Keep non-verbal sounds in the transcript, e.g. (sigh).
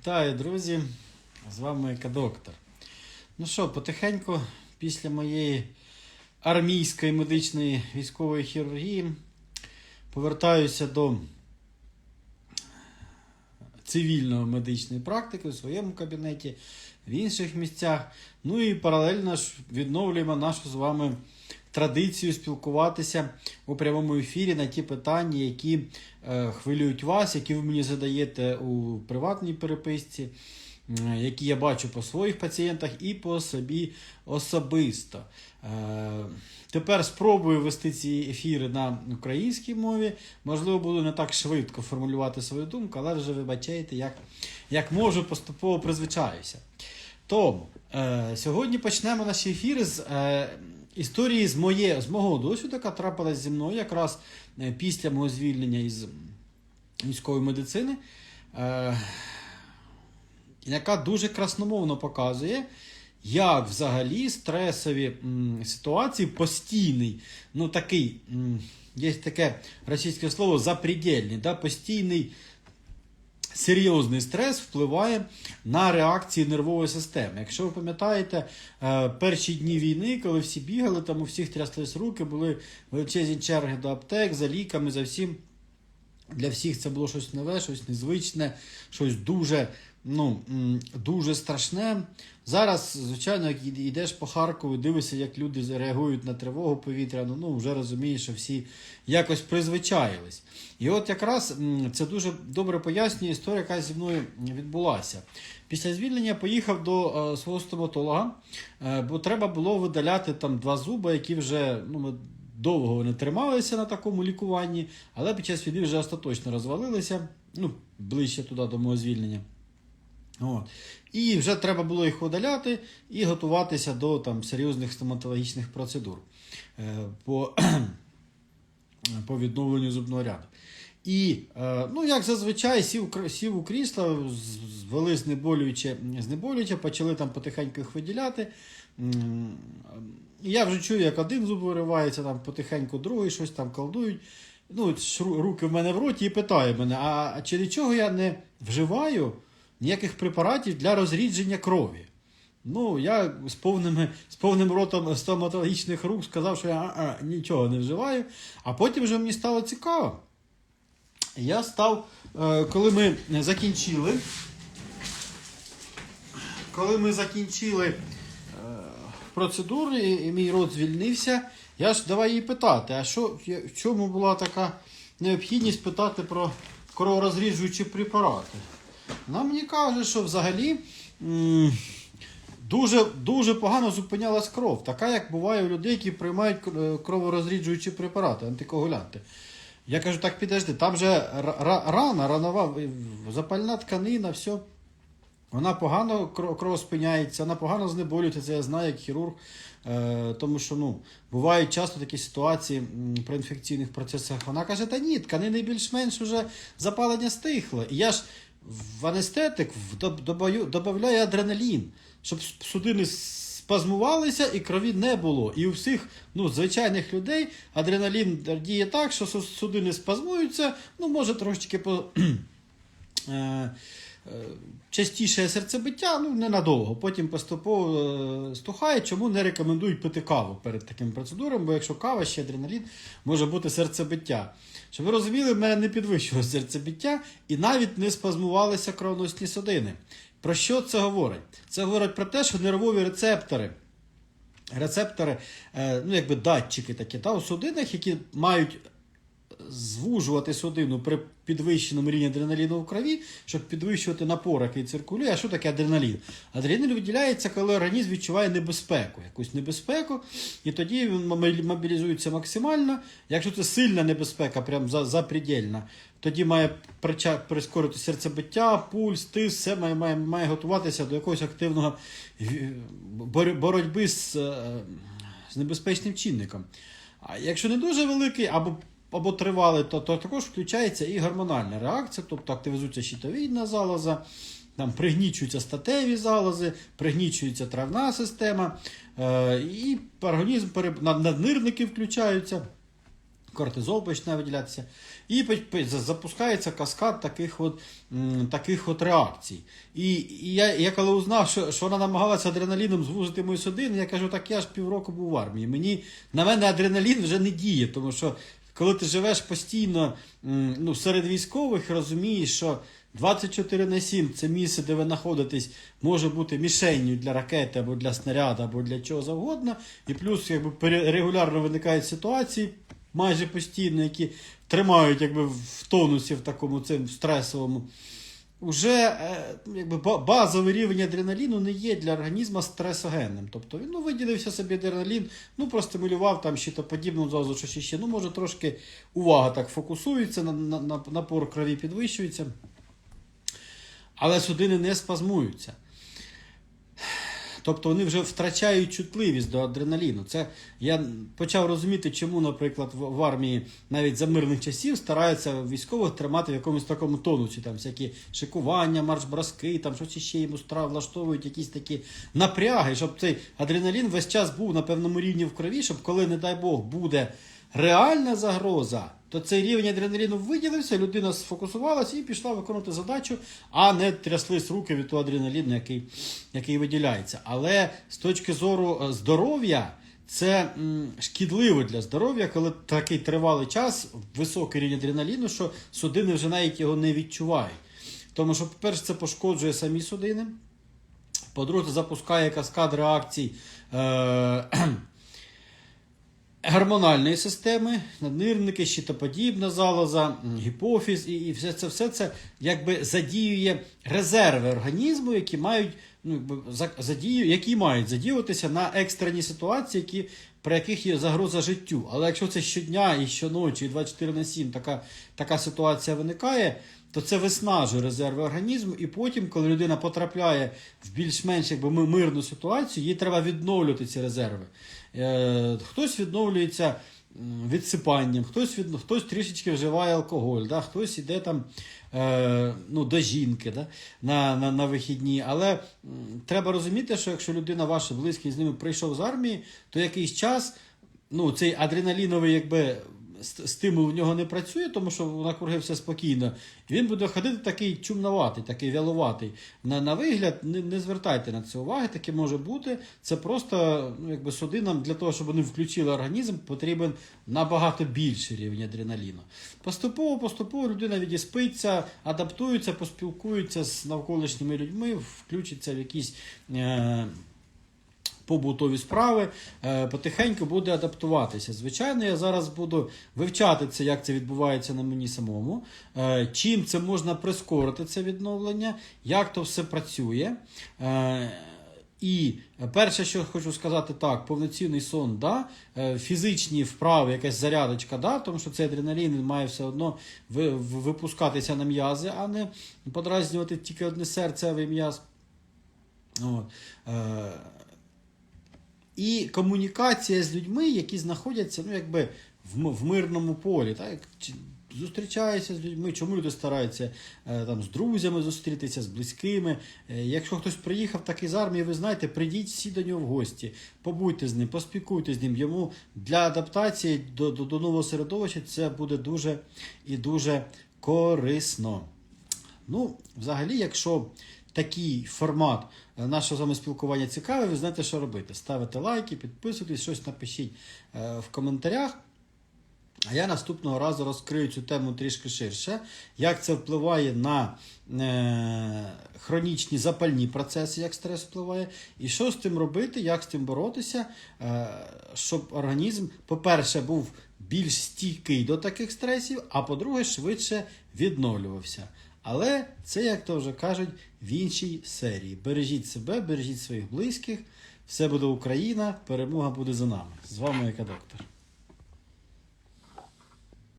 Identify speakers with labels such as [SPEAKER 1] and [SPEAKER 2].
[SPEAKER 1] Вітаю, друзі! З вами Екадоктор. Ну що, потихеньку, після моєї армійської медичної військової хірургії, повертаюся до цивільної медичної практики у своєму кабінеті, в інших місцях. Ну і паралельно ж відновлюємо нашу з вами традицію спілкуватися у прямому ефірі на ті питання, які е, хвилюють вас, які ви мені задаєте у приватній переписці, які я бачу по своїх пацієнтах і по собі особисто. Е, Тепер спробую вести ці ефіри на українській мові. Можливо, буду не так швидко формулювати свою думку, але вже вибачайте, як, як можу, поступово призвичаюся. Тому е, сьогодні почнемо наші ефіри з е, історії з, моє, з мого досвіду, яка трапилась зі мною якраз е, після мого звільнення із військової медицини, е, яка дуже красномовно показує, як взагалі стресові м, ситуації постійний, ну такий, м, є таке російське слово запредельний, да, постійний серйозний стрес впливає на реакції нервової системи. Якщо ви пам'ятаєте, е, перші дні війни, коли всі бігали, там у всіх тряслись руки, були величезні черги до аптек за ліками, за всім. Для всіх це було щось нове, щось незвичне, щось дуже, ну, дуже страшне. Зараз, звичайно, як йдеш по Харкову, дивишся, як люди реагують на тривогу повітряну, ну вже розумієш, що всі якось призвичаїлись. І от якраз це дуже добре пояснює історія, яка зі мною відбулася. Після звільнення поїхав до е, свого стоматолога, е, бо треба було видаляти там два зуби, які вже ну, довго не трималися на такому лікуванні, але під час війни вже остаточно розвалилися, ну, ближче туди до мого звільнення. От. І вже треба було їх видаляти і готуватися до там, серйозних стоматологічних процедур е, по, (clears throat) по відновленню зубного ряду. І, е, ну, як зазвичай, сів, сів у крісло, звели знеболююче, знеболююче, почали там потихеньку їх виділяти. Я вже чую, як один зуб виривається, там потихеньку другий щось там колдують. Ну, руки в мене в роті і питає мене, а чи нічого я не вживаю ніяких препаратів для розрідження крові? Ну, я з, повними, з повним ротом стоматологічних рук сказав, що я а, нічого не вживаю. А потім вже мені стало цікаво. Я став, е, коли ми закінчили, коли ми закінчили е, процедуру, і мій рот звільнився, я ж давай її питати, а що, в чому була така необхідність питати про кроворозріджуючі препарати? Вона мені каже, що взагалі дуже, дуже погано зупинялась кров, така як буває у людей, які приймають е, кроворозріджуючі препарати, антикоагулянти. Я кажу, так підожди, там же ра- ра- рана, ранова, запальна тканина, все. Вона погано кро- кров спиняється, вона погано знеболюється, це я знаю як хірург. Е, тому що ну, бувають часто такі ситуації при інфекційних процесах. Вона каже, та ні, тканини більш-менш вже запалення стихло. І я ж в анестетик додаю адреналін, щоб судини спазмувалися і крові не було. І у всіх ну, звичайних людей адреналін діє так, що су- судини спазмуються, ну, може трошечки по. (clears throat) е, частіше серцебиття, ну ненадовго. Потім поступово е, стухає, чому не рекомендують пити каву перед таким процедурами, бо якщо кава ще адреналін, може бути серцебиття. Щоб ви розуміли, в мене не підвищилося серцебиття і навіть не спазмувалися кровоносні судини. Про що це говорить? Це говорить про те, що нервові рецептори. Рецептори, е, ну якби датчики такі, та, у судинах, які мають звужувати судину при підвищеному рівні адреналіну в крові, щоб підвищувати напор, який циркулює. А що таке адреналін? Адреналін виділяється, коли організм відчуває небезпеку, якусь небезпеку, і тоді він мобілізується максимально. Якщо це сильна небезпека, прям за, запредельна, тоді має прискорити серцебиття, пульс, тиск, все має, має, має готуватися до якогось активного е, боротьби з, е, з небезпечним чинником. А якщо не дуже великий або, або тривалий, то, то також включається і гормональна реакція, тобто активізується щитовідна залоза, там пригнічуються статеві залози, пригнічується травна система, е, і організм наднирники включаються. кортизол почне виділятися. І запускається каскад таких от, таких от реакцій. І, і я, я коли узнав, що, що вона намагалася адреналіном звузити мої судини, я кажу, так я ж півроку був в армії. Мені, на мене адреналін вже не діє, тому що коли ти живеш постійно ну, серед військових, розумієш, що 24 на 7 це місце, де ви знаходитесь, може бути мішенню для ракети або для снаряду, або для чого завгодно. І плюс якби, регулярно виникають ситуації, майже постійно, які тримають якби, в тонусі в такому цим стресовому. Уже е, якби, базовий рівень адреналіну не є для організму стресогенним. Тобто він ну, виділився собі адреналін, ну простимулював там щитоподібну дозу, що ще. Ну, може, трошки увага так фокусується, на, на, на, напор крові підвищується. Але судини не спазмуються. Тобто вони вже втрачають чутливість до адреналіну. Це я почав розуміти, чому, наприклад, в, армії навіть за мирних часів стараються військових тримати в якомусь такому тонусі, там всякі шикування, марш-броски, там щось ще йому страв влаштовують, якісь такі напряги, щоб цей адреналін весь час був на певному рівні в крові, щоб коли, не дай Бог, буде реальна загроза, то цей рівень адреналіну виділився, людина сфокусувалася і пішла виконувати задачу, а не тряслись руки від того адреналіну, який, який виділяється. Але з точки зору е, здоров'я, це шкідливо для здоров'я, коли такий тривалий час, високий рівень адреналіну, що судини вже навіть його не відчувають. Тому що, по-перше, це пошкоджує самі судини. По-друге, запускає каскад реакцій. Е- гормональної системи, наднирники, щитоподібна залоза, гіпофіз, і, і все це все це якби задіює резерви організму, які мають ну, задію, які мають задіюватися на екстрені ситуації, які, при яких є загроза життю. Але якщо це щодня і щоночі, і 24 на 7 така, така ситуація виникає, то це виснажує резерви організму, і потім, коли людина потрапляє в більш-менш якби, ми- мирну ситуацію, їй треба відновлювати ці резерви. Е, хтось відновлюється відсипанням, хтось, від, хтось трішечки вживає алкоголь, да? хтось іде там е, ну, до жінки да? на, на, на вихідні. Але треба розуміти, що якщо людина ваша близький з ними прийшов з армії, то якийсь час ну, цей адреналіновий якби, стимул в нього не працює, тому що навкруги все спокійно. Він буде ходити такий чумноватий, такий вяловатий. На, на вигляд, не, не звертайте на це уваги, таке може бути. Це просто ну, якби судинам для того, щоб вони включили організм, потрібен набагато більший рівень адреналіну. Поступово, поступово людина відіспиться, адаптується, поспілкується з навколишніми людьми, включиться в якісь. Е- побутові справи, е, потихеньку буде адаптуватися. Звичайно, я зараз буду вивчати це, як це відбувається на мені самому, е, чим це можна прискорити це відновлення, як то все працює. Е, І перше, що хочу сказати, так, повноцінний сон, да, фізичні вправи, якась зарядочка, да, тому що цей адреналін має все одно випускатися на м'язи, а не подразнювати тільки одне серцевий м'яз. От. І комунікація з людьми, які знаходяться ну, якби в, в мирному полі. Так? Зустрічаються з людьми, чому люди стараються е, там, з друзями зустрітися, з близькими. Е, якщо хтось приїхав такий з армії, ви знаєте, прийдіть всі до нього в гості, побудьте з ним, поспілкуйтесь з ним. Йому для адаптації до, до, до нового середовища це буде дуже і дуже корисно. Ну, взагалі, якщо такий формат е, нашого з вами спілкування цікавий, ви знаєте, що робити. Ставите лайки, підписуйтесь, щось напишіть е, в коментарях. А я наступного разу розкрию цю тему трішки ширше, як це впливає на е, хронічні запальні процеси, як стрес впливає, і що з тим робити, як з тим боротися, е, щоб організм, по-перше, був більш стійкий до таких стресів, а по-друге, швидше відновлювався. Але це, як то вже кажуть, в іншій серії. Бережіть себе, бережіть своїх близьких. Все буде Україна, перемога буде за нами. З вами Яка Доктор.